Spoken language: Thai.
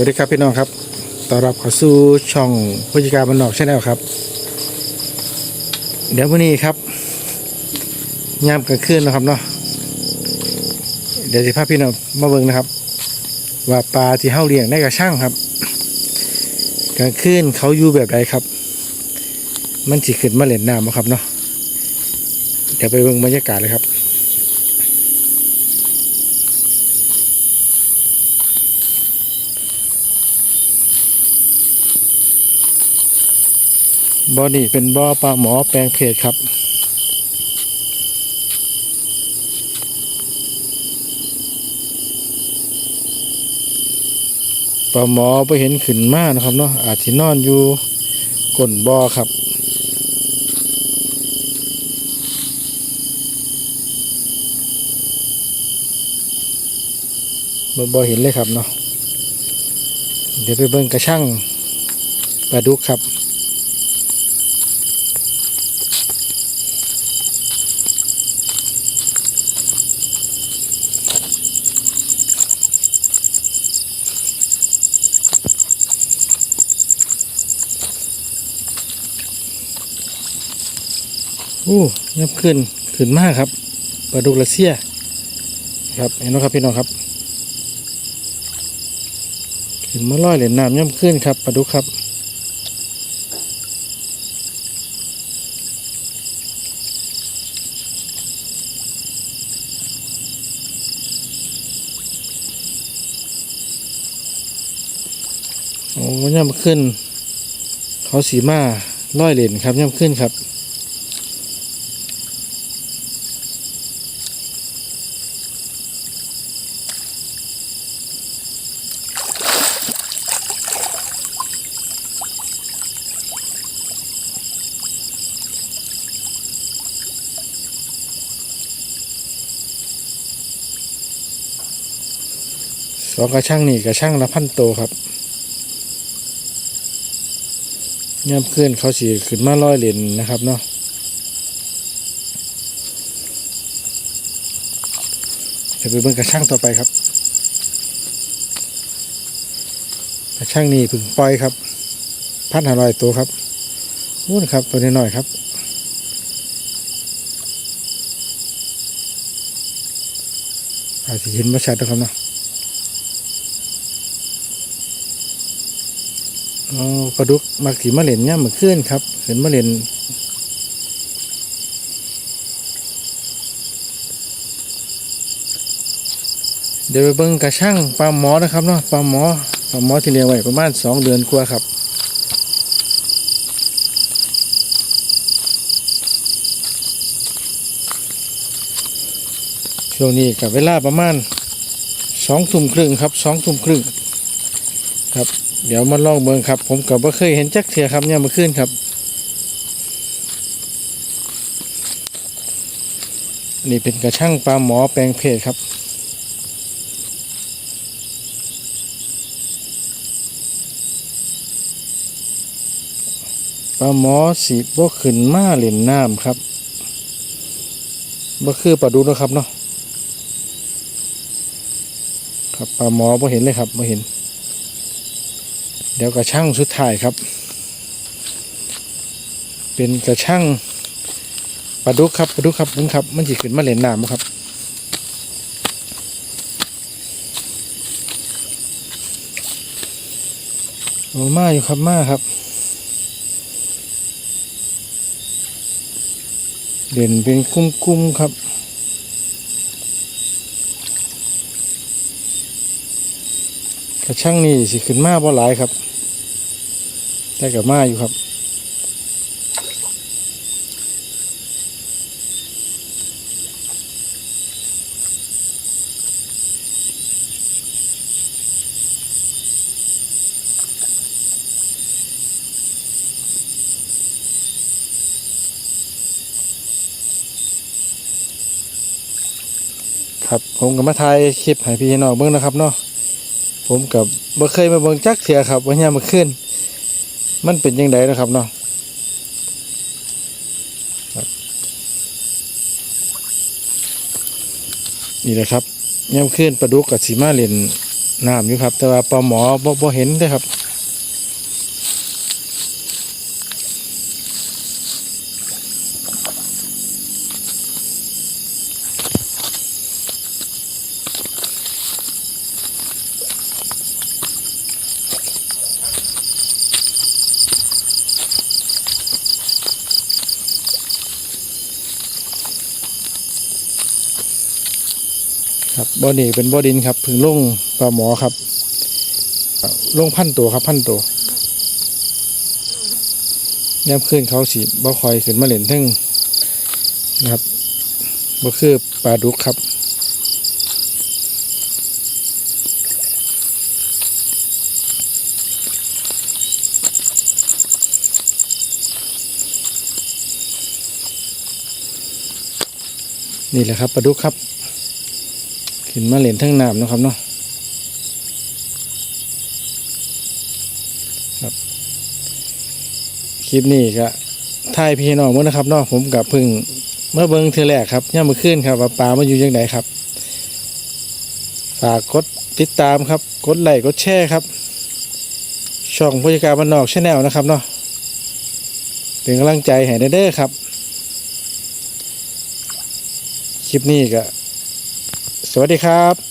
วัสดีครับพี่น้องครับต้อนรับเข้าสู่ช่องผู้จัดการบันนอกชาแนลครับ เดี๋ยววันนี้ครับยามกลางคืนนะครับเนาะเดี๋ยวจะพาพี่น้องมาเบิ่งนะครับ ว่าปลาที่เฮาเลี้ยงได้กับช่างครับกลางคืนเขาอยู่แบบใดครับ มันสิขึ้นมาเล่นน้ำบ่ครับเนาะเดี๋ยวไปเบิ่งบรรยากาศเลยครับ บ่อนี่เป็นบ่อปลาหมอแปลงเพจครับ ปลาหมอไปเห็นขึ้นมานะครับเนาะอาจจะนอนอยู่ก้นบ่อครับบ่บ่เห็นเลยครับเนาะเดี๋ยวไปเบิ่งกระช่างปลาดุกครับ อู้ยับขึ้นขึ้นมากครับปลาดุกรัสเซียครับเห็นไหมครับพี่น้องครับขึ้นมาลอยเหรียญน้ำย่ำขึ้นครับปลาดุกครับโอ้ย่ำขึ้น เขาสีมาลอยเหรียญครับย่ำขึ้นครับ องกระช่างนี่กระช่างละพันโตครับย่ำขึ้นเขาสีขึ้นมาร้อยเหรียญนะครับเนาะเดี๋ยวไปเบิ่งกระช่างต่อไปครับ กระช่างนี่พึ่งปล่อยครับพันห้าร้อยตัวครับนู่นครับตัวน้อยๆครับอาจจะเห็นมาชัดนะครับเนาะ เอา ปลาดุกมาขีมาเล่นเนี่ยามมือขึ้นครับเห็นมาเล่นเดี๋ยวไปเบิ่งกระช่างปลาหมอนะครับเนาะปลาหมอปลาหมอที่เลี้ยงไว้ประมาณสองเดือนกว่าครับช่วงนี้กับเวลาประมาณสองทุ่มครึ่งครับสองทุ่มครึ่งครับ เดี๋ยวมาลองเบิ่งครับ ผมกับว่าเคยเห็นจักเทียครับเนี่ยมาขึ้นครับนนี่เป็นกระช่างปลาหมอแปลงเพศครับปลาหมอสีบ่ขึ้นมาเล่นน้ำครับบ่คือปลาดูนะครับเนาะครับปลาหมอบ่เห็นเลยครับบ่เห็น เดี๋ยวกระช่างสุดท้ายครับ เป็นกระช่างปลาดุกครับปลาดุกครับมึงครับ มันจีขึ้นมาเล่นน้ำครับโอ้มาอยู่ครับมาครับเด่นเป็นคุ้มๆครับกระช่างนี่สิขึ้นมาบ่หลายครับ แต่กับมาอยู่ครับครับผมกับมาถ่ายคลิปให้พี่น้องเบิ่งนะครับเนาะผมกับบ่เคยมาเบิ่งจักเถียครับว่าเนี่ยามมาขึ้น มันเป็นยังไงนะครับเนาะนี่แหละครับยามขึ้นปลาดุกกับสีมาเล่นน้ำอยู่ครับ แต่ว่าปลาหมอบ่เห็นเด้ครับ บ่อนี่เป็นบ่อดินครับพึ่งลงปลาหมอครับลงพันตัวครับพันตัวแนมขึ้นเขาสีบ่คอยขึ้นมาเล่นทึ่งนะครับบ่คือปลาดุกครับนี่แหละครับปลาดุกครับ ขึ้นมาเล่นทั้งน้ำนะครับเนาะครับคลิปนี้ก็ถ่ายพี่น้องมื้นะครับเนาะผมกับพึ่งเมื่อเบิ้งเทือแรกครับย่ามมือขึ้นครับว่าปลามาอยู่ยังไงครับ ฝากกดติดตามครับ กดไลค์กดแชร์ครับ ช่องผู้จัดการบ้านนอกชาแนลนะครับเนาะเป็นกำลังใจให้เด้อๆครับ คลิปนี้ก็ สวัสดีครับ